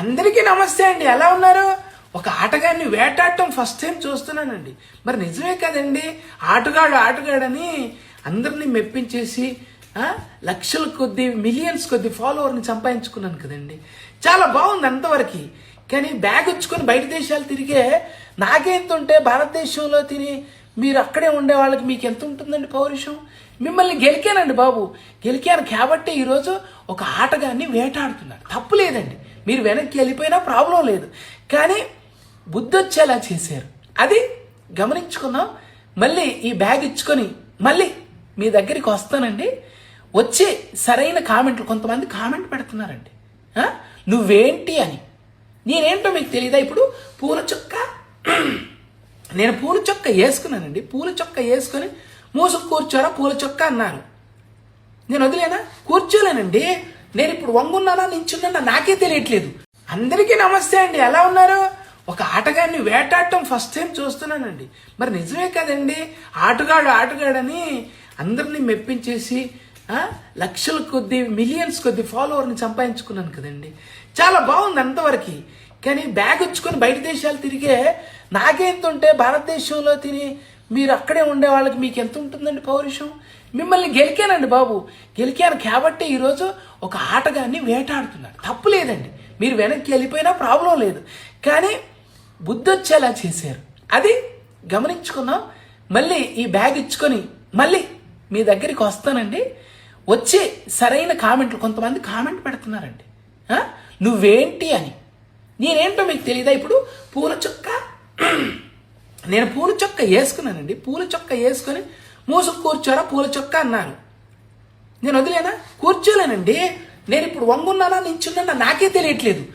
అందరికీ నమస్తే అండి. ఎలా ఉన్నారు? ఒక ఆటగాడిని వేటాడటం ఫస్ట్ టైం చూస్తున్నానండి. మరి నిజమే కదండి? ఆటగాడు ఆటగాడని అందరినీ మెప్పించేసి లక్షల కొద్ది మిలియన్స్ కొద్ది ఫాలోవర్ని సంపాదించుకున్నాను కదండి. చాలా బాగుంది అంతవరకు. కానీ బ్యాగ్ వచ్చుకొని బయట దేశాలు తిరిగే నాకేంతుంటే భారతదేశంలో తిని మీరు అక్కడే ఉండే వాళ్ళకి మీకు ఎంత ఉంటుందండి పౌరుషం? మిమ్మల్ని గెలికానండి బాబు. గెలికాను కాబట్టి ఈరోజు ఒక ఆటగాన్ని వేటాడుతున్నాడు. తప్పు లేదండి. మీరు వెనక్కి వెళ్ళిపోయినా ప్రాబ్లం లేదు. కానీ బుద్ధొచ్చేలా చేశారు. అది గమనించుకుందాం. మళ్ళీ ఈ బ్యాగ్ ఇచ్చుకొని మళ్ళీ మీ దగ్గరికి వస్తానండి. వచ్చి సరైన కామెంట్లు కొంతమంది కామెంట్ పెడుతున్నారండి. నువ్వేంటి అని. నేనేంటో మీకు తెలియదా ఇప్పుడు పూల చుక్క. నేను పూల చొక్క వేసుకున్నానండి. పూల చొక్క వేసుకొని మూసుకు కూర్చోరా పూల చొక్క అన్నారు. నేను వదిలేనా? కూర్చోలేనండి. నేను ఇప్పుడు వంగున్నానా నించున్నానా నాకే తెలియట్లేదు. అందరికీ నమస్తే అండి. ఎలా ఉన్నారు? ఒక ఆటగాడిని వేటాడటం ఫస్ట్ టైం చూస్తున్నానండి. మరి నిజమే కదండి? ఆటగాడు ఆటగాడని అందరినీ మెప్పించేసి లక్షల కొద్ది మిలియన్స్ కొద్ది ఫాలోవర్ని సంపాదించుకున్నాను కదండి. చాలా బాగుంది అంతవరకు. కానీ బ్యాగ్ వచ్చుకొని బయట దేశాలు తిరిగే నాకేంతుంటే భారతదేశంలో తిని మీరు అక్కడే ఉండే వాళ్ళకి మీకు ఎంత ఉంటుందండి పౌరుషం? మిమ్మల్ని గెలికానండి బాబు. గెలికాను కాబట్టి ఈరోజు ఒక ఆటగాన్ని వేటాడుతున్నాడు. తప్పు లేదండి. మీరు వెనక్కి వెళ్ళిపోయినా ప్రాబ్లం లేదు. కానీ బుద్ధొచ్చేలా చేశారు. అది గమనించుకుందాం. మళ్ళీ ఈ బ్యాగ్ ఇచ్చుకొని మళ్ళీ మీ దగ్గరికి వస్తానండి. వచ్చే సరైన కామెంట్లు కొంతమంది కామెంట్ పెడుతున్నారండి. నువ్వేంటి అని. నేనేంటో మీకు తెలియదా ఇప్పుడు పూల చొక్క. నేను పూల చొక్క వేసుకున్నానండి. పూల చొక్క వేసుకొని మూసుకు కూర్చోరా పూల చొక్క అన్నారు. నేను వదిలేనా? కూర్చోలేనండి. నేను ఇప్పుడు వంగున్నానా నించున్నానా నాకే తెలియట్లేదు.